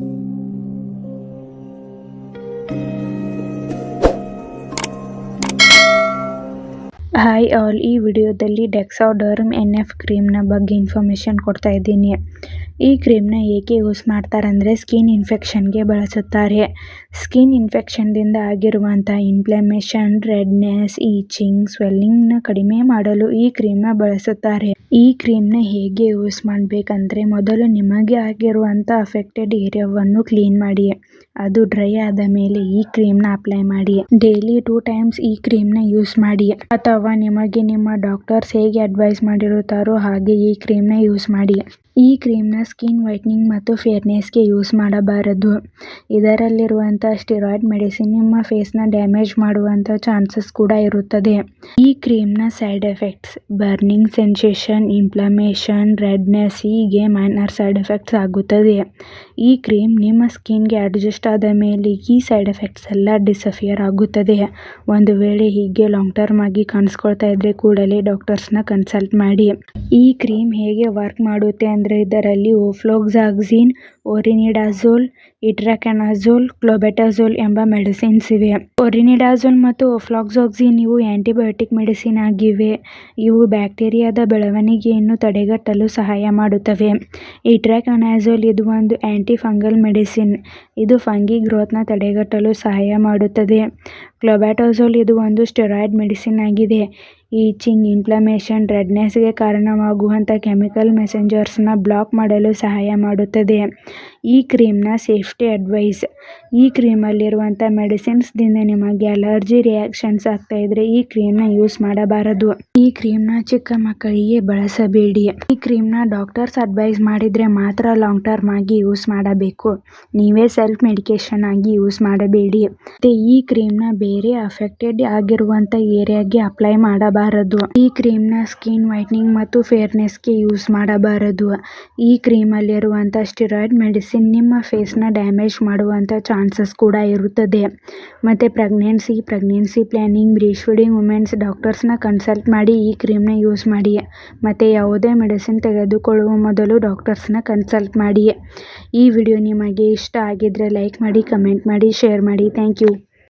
Thank you. Hi all ಈ ವಿಡಿಯೋದಲ್ಲಿ ಡೆಕ್ಸಾಡರ್ಮ್ N F ಕ್ರೀಮ್ನ ಬಗ್ಗೆ ಇನ್ಫಾರ್ಮೇಷನ್ ಕೊಡ್ತಾ ಇದ್ದೀನಿ. ಈ ಕ್ರೀಮ್ನ ಏಕೆ ಯೂಸ್ ಮಾಡ್ತಾರಂದರೆ ಸ್ಕಿನ್ ಇನ್ಫೆಕ್ಷನ್ಗೆ ಬಳಸುತ್ತಾರೆ. ಸ್ಕಿನ್ ಇನ್ಫೆಕ್ಷನ್ದಿಂದ ಆಗಿರುವಂಥ ಇನ್ಫ್ಲಮೇಷನ್ ರೆಡ್ನೆಸ್ ಈಚಿಂಗ್ ಸ್ವೆಲ್ಲಿಂಗ್ನ ಕಡಿಮೆ ಮಾಡಲು ಈ ಕ್ರೀಮ್ನ ಬಳಸುತ್ತಾರೆ. ಈ ಕ್ರೀಮ್ನ ಹೇಗೆ ಯೂಸ್ ಮಾಡಬೇಕಂದ್ರೆ ಮೊದಲು ನಿಮಗೆ ಆಗಿರುವಂಥ ಅಫೆಕ್ಟೆಡ್ ಏರಿಯಾವನ್ನು ಕ್ಲೀನ್ ಮಾಡಿ. ಅದು ಡ್ರೈ ಆದ ಮೇಲೆ ಈ ಕ್ರೀಮ್ನ ಅಪ್ಲೈ ಮಾಡಿ. ಡೈಲಿ ಟೂ ಟೈಮ್ಸ್ ಈ ಕ್ರೀಮ್ನ ಯೂಸ್ ಮಾಡಿ. ಅಥವಾ ನಿಮಗೆ ನಿಮ್ಮ ಡಾಕ್ಟರ್ಸ್ ಹೇಗೆ ಅಡ್ವೈಸ್ ಮಾಡಿರುತ್ತಾರೋ ಹಾಗೆ ಈ ಕ್ರೀಮ್ನ ಯೂಸ್ ಮಾಡಿ. ಈ ಕ್ರೀಮ್ನ ಸ್ಕಿನ್ ವೈಟ್ನಿಂಗ್ ಮತ್ತು ಫೇರ್ನೆಸ್ಗೆ ಯೂಸ್ ಮಾಡಬಾರದು. ಇದರಲ್ಲಿರುವಂಥ ಸ್ಟಿರಾಯ್ಡ್ ಮೆಡಿಸಿನ್ ನಿಮ್ಮ ಫೇಸ್ನ ಡ್ಯಾಮೇಜ್ ಮಾಡುವಂಥ ಚಾನ್ಸಸ್ ಕೂಡ ಇರುತ್ತದೆ. ಈ ಕ್ರೀಮ್ನ side effects, burning sensation, inflammation, redness ಹೀಗೆ ಮೈನರ್ ಸೈಡ್ ಎಫೆಕ್ಟ್ಸ್ ಆಗುತ್ತದೆ. ಈ ಕ್ರೀಮ್ ನಿಮ್ಮ ಸ್ಕಿನ್ಗೆ ಅಡ್ಜಸ್ಟ್ ಆದ ಮೇಲೆ ಈ ಸೈಡ್ ಎಫೆಕ್ಟ್ಸ್ ಎಲ್ಲ ಡಿಸಫಿಯರ್ ಆಗುತ್ತದೆ. ಒಂದು ವೇಳೆ ಹೀಗೆ ಲಾಂಗ್ ಟರ್ಮ್ ಆಗಿ ಕಾಣಿಸ್ಕೊಳ್ತಾ ಇದ್ರೆ ಕೂಡಲೇ ಡಾಕ್ಟರ್ಸ್ನ ಕನ್ಸಲ್ಟ್ ಮಾಡಿ. ಈ ಕ್ರೀಮ್ ಹೇಗೆ ವರ್ಕ್ ಮಾಡುತ್ತೆ ಅಂದರೆ ಇದರಲ್ಲಿ ಓಫ್ಲೋಕ್ಸಾಕ್ಸಿನ್ ಒರಿನಿಡಾಜೋಲ್ ಇಟ್ರಾಕೆನಾಜೋಲ್ ಕ್ಲೋಬೆಟಾಜೋಲ್ ಎಂಬ ಮೆಡಿಸಿನ್ಸ್ ಇವೆ. ಒರಿನಿಡಾಜೋಲ್ ಮತ್ತು ಒಫ್ಲಾಕ್ಸಾಕ್ಸಿನ್ ಇವು ಆಂಟಿಬಯೋಟಿಕ್ ಮೆಡಿಸಿನ್ ಆಗಿವೆ. ಇವು ಬ್ಯಾಕ್ಟೀರಿಯಾದ ಬೆಳವಣಿಗೆಯನ್ನು ತಡೆಗಟ್ಟಲು ಸಹಾಯ ಮಾಡುತ್ತವೆ. ಇಟ್ರಾಕೆನಾಜೋಲ್ ಇದು ಒಂದು ಆಂಟಿ ಫಂಗಲ್ ಮೆಡಿಸಿನ್. ಇದು ಫಂಗಿ ಗ್ರೋತ್ನ ತಡೆಗಟ್ಟಲು ಸಹಾಯ ಮಾಡುತ್ತದೆ. ಕ್ಲೋಬ್ಯಾಟೋಸೋಲ್ ಇದು ಒಂದು ಸ್ಟೆರಾಯ್ಡ್ ಮೆಡಿಸಿನ್ ಆಗಿದೆ. ಈಚಿಂಗ್ ಇನ್ಫ್ಲಮೇಷನ್ ರೆಡ್ನೆಸ್ಗೆ ಕಾರಣವಾಗುವಂಥ ಕೆಮಿಕಲ್ ಮೆಸೆಂಜರ್ಸ್ನ ಬ್ಲಾಕ್ ಮಾಡಲು ಸಹಾಯ ಮಾಡುತ್ತದೆ. ಈ ಕ್ರೀಮ್ನ ಸೇಫ್ಟಿ ಅಡ್ವೈಸ್. ಈ ಕ್ರೀಮಲ್ಲಿರುವಂಥ ಮೆಡಿಸಿನ್ಸ್ದಿಂದ ನಿಮಗೆ ಅಲರ್ಜಿ ರಿಯಾಕ್ಷನ್ಸ್ ಆಗ್ತಾ ಇದ್ರೆ ಈ ಕ್ರೀಮ್ನ ಯೂಸ್ ಮಾಡಬಾರದು. ಈ ಕ್ರೀಮ್ನ ಚಿಕ್ಕ ಮಕ್ಕಳಿಗೆ ಬಳಸಬೇಡಿ. ಈ ಕ್ರೀಮ್ನ ಡಾಕ್ಟರ್ಸ್ ಅಡ್ವೈಸ್ ಮಾಡಿದ್ರೆ ಮಾತ್ರ ಲಾಂಗ್ ಟರ್ಮ್ ಆಗಿ ಯೂಸ್ ಮಾಡಬೇಕು. ನೀವೇ ಸೆಲ್ಫ್ ಮೆಡಿಕೇಶನ್ ಆಗಿ ಯೂಸ್ ಮಾಡಬೇಡಿ. ಮತ್ತೆ ಈ ಕ್ರೀಮ್ನ ಬೇರೆ ಅಫೆಕ್ಟೆಡ್ ಆಗಿರುವಂಥ ಏರಿಯಾಗೆ ಅಪ್ಲೈ ಮಾಡಬಾರದು. ಈ ಕ್ರೀಮ್ನ ಸ್ಕಿನ್ ವೈಟ್ನಿಂಗ್ ಮತ್ತು ಫೇರ್ನೆಸ್ಗೆ ಯೂಸ್ ಮಾಡಬಾರದು. ಈ ಕ್ರೀಮಲ್ಲಿರುವಂಥ ಸ್ಟಿರಾಯ್ಡ್ ಮೆಡಿಸಿನ್ ನಿಮ್ಮ ಫೇಸ್ನ ಡ್ಯಾಮೇಜ್ ಮಾಡುವಂಥ ಚಾನ್ಸಸ್ ಕೂಡ ಇರುತ್ತದೆ. ಮತ್ತು pregnancy pregnancy planning breastfeeding women's ಡಾಕ್ಟರ್ಸ್ನ consult ಮಾಡಿ ಈ ಕ್ರೀಮ್ನ ಯೂಸ್ ಮಾಡಿ. ಮತ್ತು ಯಾವುದೇ ಮೆಡಿಸಿನ್ ತೆಗೆದುಕೊಳ್ಳುವ ಮೊದಲು ಡಾಕ್ಟರ್ಸ್ನ ಕನ್ಸಲ್ಟ್ ಮಾಡಿ. ಈ ವಿಡಿಯೋ ನಿಮಗೆ ಇಷ್ಟ ಆಗಿದ್ದರೆ ಲೈಕ್ ಮಾಡಿ, ಕಮೆಂಟ್ ಮಾಡಿ, ಶೇರ್ ಮಾಡಿ. Thank you.